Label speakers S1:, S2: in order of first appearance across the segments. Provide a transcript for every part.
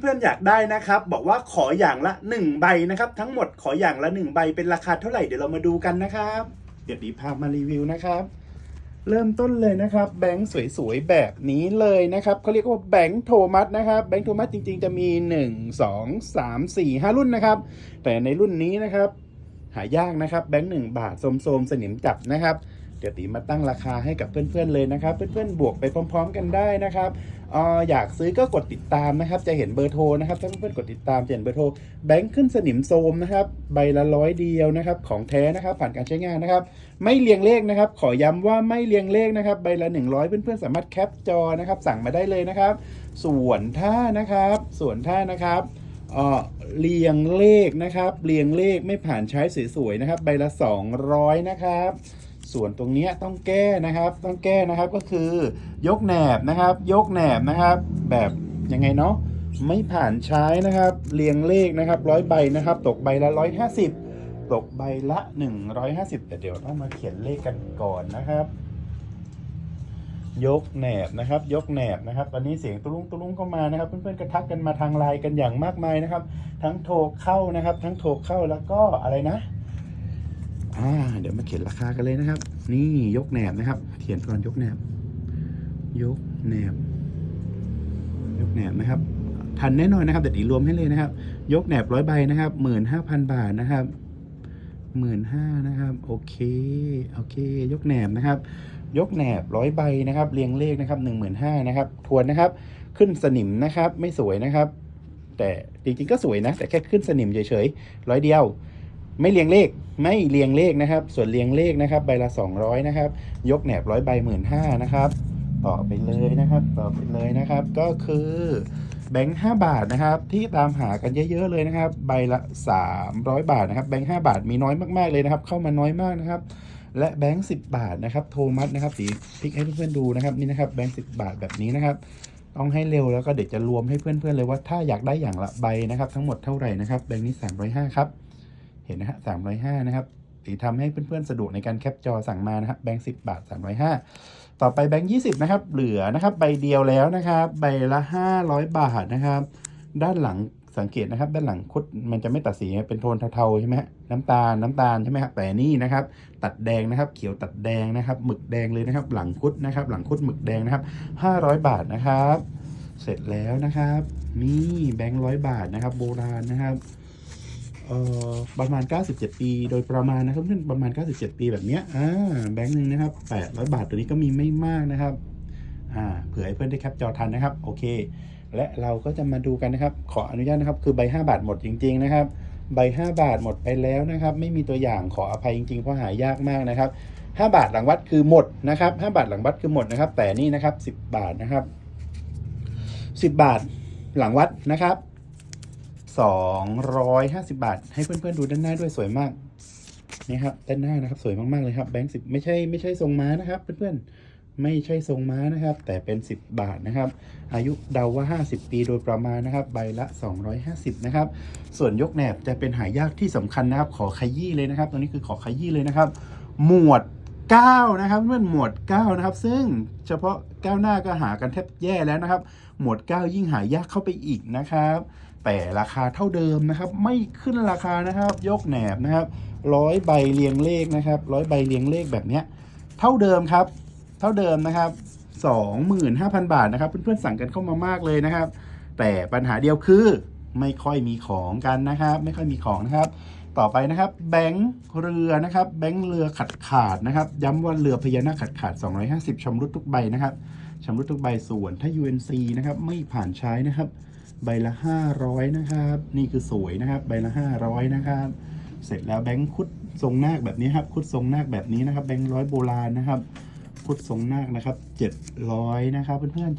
S1: เพื่อนๆอยากได้นะครับ บอกว่าขออย่างละ 1 ใบนะครับ ทั้งหมดขออย่างละ 1 ใบเป็นราคาเท่าไหร่เดี๋ยวเรามาดูกันนะครับ เดี๋ยวดีพามารีวิวนะครับ เริ่มต้นเลยนะครับ แบงค์สวยๆแบบนี้เลยนะครับเขาเรียกว่าแบงค์โทมัสนะครับแบงค์โทมัสจริงๆ จะมี 1 2 3 4 5 รุ่นนะครับ แต่ในรุ่นนี้นะครับ หายากนะครับแบงค์หนึ่งบาทโสมๆสนิมจับนะครับ เดี๋ยวตีมาตั้งราคาให้กับเพื่อนๆเลยนะครับ เพื่อนๆบวกไปพร้อม ๆ กันได้นะครับอออยากซื้อก็กดติดตามนะครับ จะเห็นเบอร์โทรนะครับถ้าเพื่อนๆกดติดตามจะเห็นเบอร์โทรแบงค์ขึ้นสนิมโทรมนะครับใบละร้อยเดียวนะครับ ของแท้นะครับ ผ่านการใช้งานนะครับ ไม่เรียงเลขนะครับ ขอย้ำว่าไม่เรียงเลขนะครับ ใบละ 100 เพื่อนๆสามารถแคปจอนะครับ สั่งมาได้เลยนะครับ ส่วนถ้านะครับ ส่วนถ้านะครับอ่อเรียงเลขนะครับ เรียงเลขไม่ผ่านใช้สวยๆนะครับ ใบละ 200 นะครับ ส่วนตรงนี้ต้องแก้นะครับต้องแก้นะครับก็คือยกแหนบนะครับ ยกแหนบนะครับ แบบยังไงเนาะไม่ผ่านใช้นะครับ เรียงเลขนะครับร้อยใบนะครับ ตกใบละ150ตกใบละ 150 แต่เดี๋ยวต้องมาเขียนเลขกันก่อนนะครับ ยกแหนบนะครับ ยกแหนบนะครับ ตอนนี้เสียงตุ้งตุ้งเข้ามานะครับ เพื่อนๆก็ทักกันมาทางไลน์กันอย่างมากมายนะครับ ทั้งโทรเข้านะครับ ทั้งโทรเข้าแล้วก็อะไรนะ อ่าเดี๋ยวมาเขียนราคากันเลยนะครับ นี่ยกแหนบนะครับ เขียนก่อนยกแหนบ ยกแหนบ ยกแหนบนะครับทันแน่นอนนะครับเดี๋ยวตีรวมให้เลยนะครับ ยกแหนบร้อยใบนะครับหมื่นห้าพันบาทนะครับหมื่นห้านะครับ โอเคโอเค ยกแหนบนะครับ ยกแหนบร้อยใบนะครับ เรียงเลขนะครับหนึ่งหมื่นห้านะครับทวนนะครับ ขึ้นสนิมนะครับ ไม่สวยนะครับ แต่จริงๆก็สวยนะ แต่แค่ขึ้นสนิมเฉยๆร้อยเดียว ไม่เรียงเลขไม่เรียงเลขนะครับ ส่วนเรียงเลขนะครับ ใบละ 200 นะครับ ยกแหนบร้อยใบหมื่นห้านะครับ ต่อไปเลยนะครับ ต่อไปเลยนะครับ ก็คือแบงค์5บาทนะครับ ที่ตามหากันเยอะๆเลยนะครับ ใบละ 300 บาทนะครับ แบงค์5บาทมีน้อยมากๆเลยนะครับ เข้ามาน้อยมากนะครับ และแบงค์10บาทนะครับ โทมัสนะครับสีพลิกให้เพื่อนๆดูนะครับนี่นะครับแบงค์10บาทแบบนี้นะครับต้องให้เร็วแล้วก็เดี๋ยวจะรวมให้เพื่อนๆเลยว่าถ้าอยากได้อย่างละใบนะครับ ทั้งหมดเท่าไหร่นะครับแบงค์นี้305ครับ เห็นนะฮะ305นะครับตีทำให้เพื่อนๆสะดวกในการแคปจอสั่งมานะครับแบงค์10บาท305ต่อไปแบงค์20นะครับ เหลือนะครับใบเดียวแล้วนะครับ ใบละ500บาทนะครับ ด้านหลังสังเกตนะครับ ด้านหลังคุดมันจะไม่ตัดสีเป็นโทนเทาๆใช่ไหมฮะน้ำตาลน้ำตาลใช่ไหมครับแต่นี่นะครับ ตัดแดงนะครับ เขียวตัดแดงนะครับ หมึกแดงเลยนะครับ หลังคุดนะครับ หลังคุดหมึกแดงนะครับ500บาทนะครับ เสร็จแล้วนะครับ นี่แบงค์ร้อยบาทนะครับ โบราณนะครับ ประมาณ 97 ปี โดยประมาณนะครับเพื่อนประมาณ 97 ปีแบบเนี้ยอ่าแบงค์หนึ่งนะครับ 800 บาทตัวนี้ก็มีไม่มากนะครับอ่าเผื่อให้เพื่อนได้แคปจอทันนะครับ โอเค และเราก็จะมาดูกันนะครับ ขออนุญาตนะครับ คือใบ 5 บาทหมดจริง ๆ นะครับ ใบ 5 บาทหมดไปแล้วนะครับ ไม่มีตัวอย่างขออภัยจริงๆ เพราะหายากมากนะครับ 5 บาทหลังวัดคือหมดนะครับ 5 บาทหลังวัดคือหมดนะครับ แต่นี่นะครับ 10 บาทนะครับ 10 บาทหลังวัดนะครับ 250 บาท ให้เพื่อนๆดูด้านหน้าด้วยสวยมากนี่ครับด้านหน้านะครับสวยมากๆเลยครับแบงค์สิบไม่ใช่ไม่ใช่ทรงม้านะครับ เพื่อนๆไม่ใช่ทรงม้านะครับ แต่เป็น 10 บาทนะครับ อายุเดาว่า 50 ปีโดยประมาณนะครับ ใบละ 250 นะครับ ส่วนยกแหนบจะเป็นหายากที่สำคัญนะครับ ขอขยี้เลยนะครับตัวนี้คือขอขยี้เลยนะครับ หมวด9นะครับเพื่อนหมวด9นะครับ ซึ่งเฉพาะก้าวหน้าก็หากันแทบแย่แล้วนะครับ หมวด 9 ยิ่งหายากเข้าไปอีกนะครับ แต่ราคาเท่าเดิมนะครับ ไม่ขึ้นราคานะครับ ยกแหนบนะครับร้อยใบเรียงเลขนะครับร้อยใบเรียงเลขแบบเนี้ยเท่าเดิมครับ เท่าเดิมนะครับ25,000 บาทนะครับ เพื่อนๆสั่งกันเข้ามามากเลยนะครับ แต่ปัญหาเดียวคือไม่ค่อยมีของกันนะครับ ไม่ค่อยมีของนะครับ ต่อไปนะครับ แบงค์เรือนะครับ แบงค์เรือขัดขาดนะครับ ย้ำว่าเรือพญานาคขัดขาด 250ชำรุดทุกใบนะครับชำรุดทุกใบส่วนถ้า UNC นะครับไม่ผ่านใช้นะครับ ใบละ 500 นะครับ นี่คือสวยนะครับ ใบละ 500 นะครับ เสร็จแล้วแบงค์คุดทรงนาคแบบนี้ครับ คุดทรงนาคแบบนี้นะครับ แบงค์ร้อยโบราณนะครับ คุดทรงนาคนะครับ 700 นะครับ เพื่อนๆ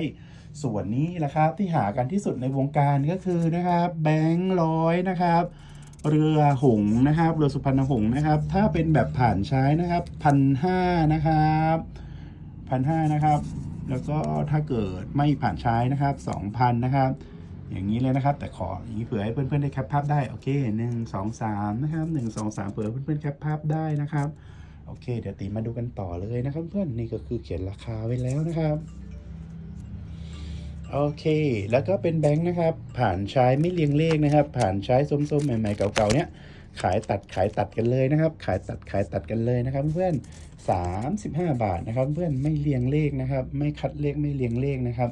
S1: 700 ส่วนนี้ราคาที่หากันที่สุดในวงการก็คือนะครับ แบงค์ร้อยนะครับ เรือหงนะครับ เรือสุพรรณหงนะครับ ถ้าเป็นแบบผ่านใช้นะครับพันห้านะครับพันห้านะครับ แล้วก็ถ้าเกิดไม่ผ่านใช้นะครับสองพันนะครับ อย่างนี้เลยนะครับ แต่ขออย่างนี้เผื่อให้เพื่อนๆได้แคปภาพได้โอเคหนึ่งสองสามนะครับหนึ่งสองสามเผื่อเพื่อนๆแคปภาพได้นะครับโอเค เดี๋ยวตีมาดูกันต่อเลยนะครับ เพื่อนนี่ก็คือเขียนราคาไว้แล้วนะครับ โอเค แล้วก็เป็นแบงค์นะครับ ผ่านใช้ไม่เรียงเลขนะครับ ผ่านใช้ส้มๆใหม่ๆเก่าๆเนี้ยขายตัดขายตัดกันเลยนะครับ ขายตัดขายตัดกันเลยนะครับ เพื่อน35 บาทนะครับ เพื่อนไม่เรียงเลขนะครับ ไม่คัดเลขไม่เรียงเลขนะครับ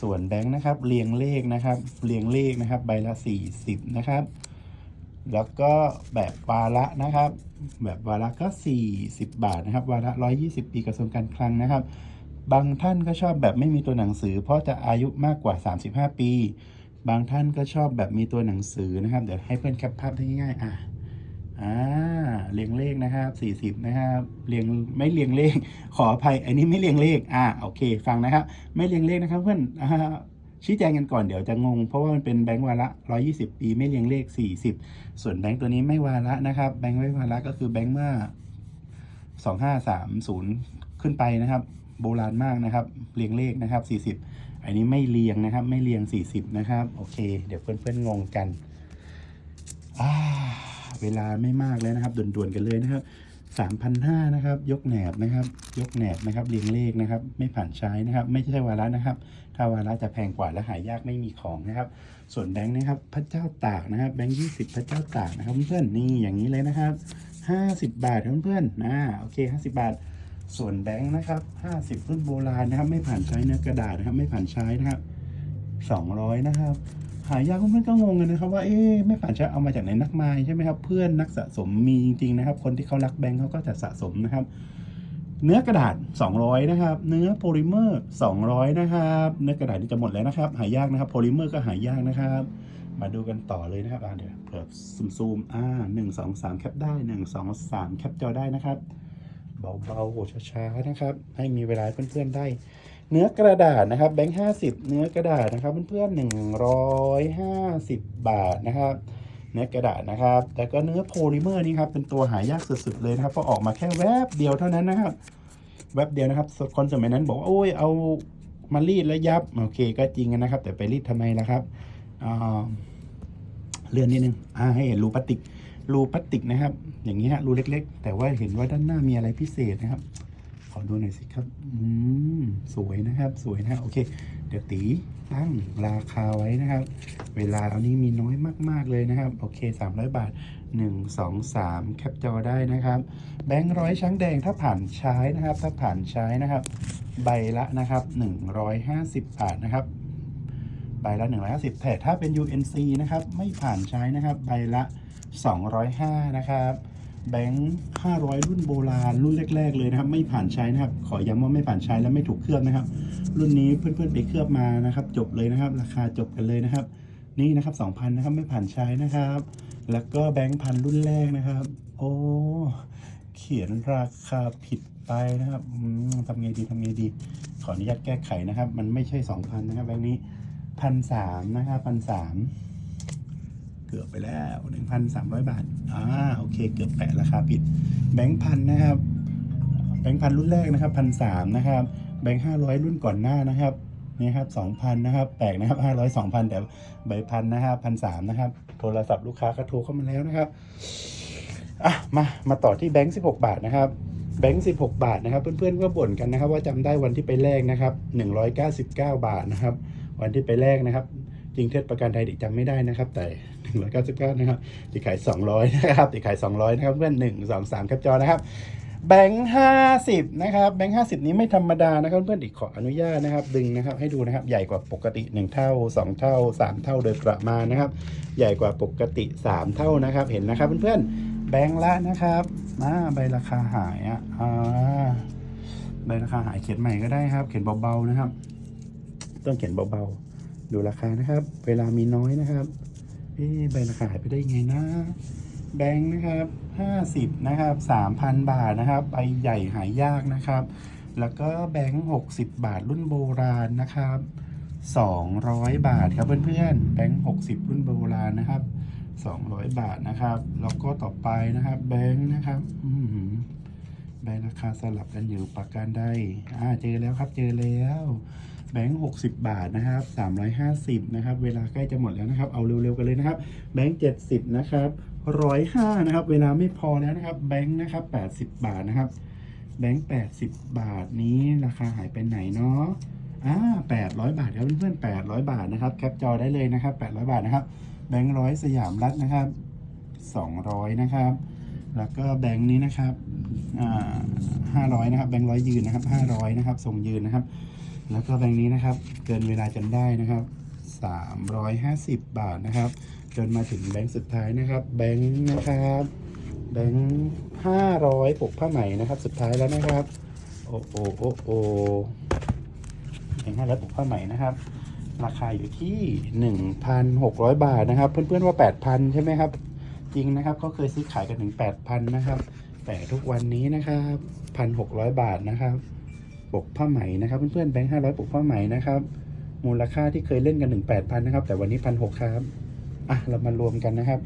S1: ส่วนแบงค์นะครับเรียงเลขนะครับ เรียงเลขนะครับ ใบละ 40 นะครับ แล้วก็แบบวาระนะครับ แบบวาระก็ 40 บาทนะครับ วาระ 120 ปีกระทรวงการคลังนะครับ บางท่านก็ชอบแบบไม่มีตัวหนังสือ เพราะจะอายุมากกว่า 35 ปี บางท่านก็ชอบแบบมีตัวหนังสือนะครับ เดี๋ยวให้เพื่อนแคปภาพได้ง่ายๆอะอ่าเรียงเลขนะครับ40นะครับเรียงไม่เรียงเลข ขออภัยอันนี้ไม่เรียงเลขอ่าโอเค ฟังนะครับ ไม่เรียงเลขนะครับ เพื่อนอ่าชี้แจงกันก่อนเดี๋ยวจะงง เพราะว่ามันเป็นแบงก์วาระ 120 ปีไม่เรียงเลข 40 ส่วนแบงก์ตัวนี้ไม่วาระนะครับ แบงก์ไม่วาระก็คือแบงก์เมื่อ 2530 ขึ้นไปนะครับ โบราณมากนะครับ เรียงเลขนะครับ 40 อันนี้ไม่เรียงนะครับ ไม่เรียง 40 นะครับ โอเค เดี๋ยวเพื่อนๆงงกัน เวลาไม่มากแล้วนะครับด่วนๆกันเลยนะครับ3,500นะครับ ยกแหนบนะครับ ยกแหนบนะครับเรียงเลขนะครับ ไม่ผ่านใช้นะครับ ไม่ใช่วาระนะครับ ถ้าวาระจะแพงกว่าและหายากไม่มีของนะครับ ส่วนแบงค์นะครับ พระเจ้าตากนะครับ แบงค์20พระเจ้าตากนะครับเพื่อนๆนี่อย่างนี้เลยนะครับ50บาทครับเพื่อนๆอ่าโอเค50บาท ส่วนแบงค์นะครับ50รุ่นโบราณนะครับ ไม่ผ่านใช้เนื้อกระดาษนะครับ ไม่ผ่านใช้นะครับ200นะครับ หายากเพื่อนก็งงกันนะครับ ว่าเอ๊ะไม่ผ่านใช้เอามาจากไหนนักมายใช่ไหมครับ เพื่อนนักสะสมมีจริงๆนะครับ คนที่เขารักแบงค์เขาก็จะสะสมนะครับ เนื้อกระดาษ 200 นะครับ เนื้อโพลิเมอร์ 200 นะครับ เนื้อกระดาษนี่จะหมดแล้วนะครับ หายากนะครับ โพลิเมอร์ก็หายากนะครับมาดูกันต่อเลยนะครับอ่าเดี๋ยวเผื่อซูมๆอ่าหนึ่งสองสามแคปได้หนึ่งสองสามแคปจอได้นะครับ เบาๆช้าๆนะครับ ให้มีเวลาเพื่อนๆได้ เนื้อกระดาษนะครับ แบงค์ห้าสิบเนื้อกระดาษนะครับเพื่อนๆหนึ่งร้อยห้าสิบบาทนะครับเนื้อกระดาษนะครับ แต่ก็เนื้อโพลิเมอร์นี่ครับ เป็นตัวหายากสุดๆเลยนะครับ เพราะออกมาแค่แวบเดียวเท่านั้นนะครับ แวบเดียวนะครับ คนสมัยนั้นบอกว่าโอ้ย เอามารีดแล้วยับ โอเค ก็จริงนะครับ แต่ไปรีดทำไมล่ะครับ เลื่อนนิดนึงให้เห็นรูพลาสติก รูพลาสติกนะครับ อย่างนี้ฮะรูเล็ก ๆ แต่ว่าเห็นว่าด้านหน้ามีอะไรพิเศษนะครับ ขอดูหน่อยสิครับ อืมสวยนะครับ สวยนะโอเค เดี๋ยวตีตั้งราคาไว้นะครับ เวลาเอานี้มีน้อยมาก ๆ เลยนะครับ โอเค 300 บาท 1 2 3 แคปจอได้นะครับ แบงค์ร้อยช้างแดงถ้าผ่านใช้นะครับ ถ้าผ่านใช้นะครับ ใบละนะครับ 150 บาทนะครับใบละ 150แต่ถ้าเป็น UNC นะครับ ไม่ผ่านใช้นะครับ ใบละ 205 นะครับ แบงค์ 500 รุ่นโบราณรุ่นแรก ๆ เลยนะครับ ไม่ผ่านใช้นะครับ ขอย้ำว่าไม่ผ่านใช้และไม่ถูกเคลือบนะครับ รุ่นนี้เพื่อนๆไปเคลือบมานะครับ จบเลยนะครับ ราคาจบกันเลยนะครับ นี่นะครับ2,000นะครับไม่ผ่านใช้นะครับ แล้วก็แบงค์พันรุ่นแรกนะครับ โอ้เขียนราคาผิดไปนะครับทำไงดีทำไงดี ขออนุญาตแก้ไขนะครับ มันไม่ใช่ 2,000 นะครับแบงค์นี้พันสามนะครับพันสาม เกือบไปแล้ว 1,300 บาท อ่า โอเค เกือบแปะราคาผิด แบงค์พันนะครับ แบงค์พันรุ่นแรกนะครับพันสามนะครับ แบงค์ห้าร้อยรุ่นก่อนหน้านะครับ นี่ครับสองพันนะครับ แปลกนะครับห้าร้อยสองพันแต่ใบพันนะครับพันสามนะครับ โทรศัพท์ลูกค้าก็โทรเข้ามาแล้วนะครับ อะ มา มาต่อที่แบงค์สิบหกบาทนะครับแบงค์สิบหกบาทนะครับ เพื่อนๆก็บ่นกันนะครับ ว่าจำได้วันที่ไปแลกนะครับหนึ่งร้อยเก้าสิบเก้าบาทนะครับ วันที่ไปแลกนะครับ จริงเทศประกันไทยเด็กจำไม่ได้นะครับ แต่ นึ่งร้อยเก้าสิบเก้านะครับติดขายสองร้อยนะครับติดขายสองร้อยนะครับเพื่อนหนึ่งสองสามแคปจอนะครับแบงค์ห้าสิบนะครับแบงค์ห้าสิบนี้ไม่ธรรมดานะครับเพื่อนอีกขออนุญาตนะครับดึงนะครับให้ดูนะครับใหญ่กว่าปกติหนึ่งเท่าสองเท่าสามเท่าโดยประมาณนะครับ ใหญ่กว่าปกติสามเท่านะครับเห็นนะครับเพื่อนๆแบงค์ละนะครับอ่าใบราคาหายอะอ่าใบราคาหายเขียนใหม่ก็ได้ครับ เขียนเบาๆนะครับ ต้องเขียนเบาๆ ดูราคานะครับ เวลามีน้อยนะครับ เอ๊ะใบราคาหายไปได้ไงนะ แบงค์นะครับห้าสิบนะครับสามพันบาทนะครับใบใหญ่หายากนะครับ แล้วก็แบงค์หกสิบบาทรุ่นโบราณนะครับสองร้อยบาทครับเพื่อนๆแบงค์หกสิบรุ่นโบราณนะครับสองร้อยบาทนะครับ แล้วก็ต่อไปนะครับ แบงค์นะครับอืแบงค์ราคาสลับกันอยู่ประการใดอ่าเจอแล้วครับเจอแล้ว แบงค์หกสิบบาทนะครับสามร้อยห้าสิบนะครับ เวลาใกล้จะหมดแล้วนะครับ เอาเร็วๆกันเลยนะครับ แบงค์เจ็ดสิบนะครับร้อยห้านะครับ เวลาไม่พอแล้วนะครับ แบงค์นะครับแปดสิบบาทนะครับ แบงค์แปดสิบบาทนี้ราคาหายไปไหนเนาะอ่าแปดร้อยบาทครับเพื่อนๆแปดร้อยบาทนะครับ แคปจอได้เลยนะครับแปดร้อยบาทนะครับ แบงค์ร้อยสยามรัฐนะครับสองร้อยนะครับ แล้วก็แบงค์นี้นะครับอ่าห้าร้อยนะครับ แบงค์ร้อยยืนนะครับห้าร้อยนะครับทรงยืนนะครับ แล้วก็แบงค์นี้นะครับ เกินเวลาจนได้นะครับสามร้อยห้าสิบบาทนะครับ จนมาถึงแบงค์สุดท้ายนะครับ แบงค์นะครับ แบงค์ห้าร้อยปกผ้าไหมนะครับ สุดท้ายแล้วนะครับ โอ้โอ้โอ้โอ้แบงค์ห้าร้อยปกผ้าไหมนะครับ ราคาอยู่ที่หนึ่งพันหกร้อยบาทนะครับ เพื่อนๆว่าแปดพันใช่ไหมครับ จริงนะครับเขาเคยซื้อขายกันถึงแปดพันนะครับ แต่ทุกวันนี้นะครับพันหกร้อยบาทนะครับ ปกผ้าไหมนะครับ เพื่อนๆแบงค์ห้าร้อยปกผ้าไหมนะครับ มูลค่าที่เคยเล่นกันหนึ่งแปดพันนะครับ แต่วันนี้พันหกครับ อะเรามารวมกันนะครับ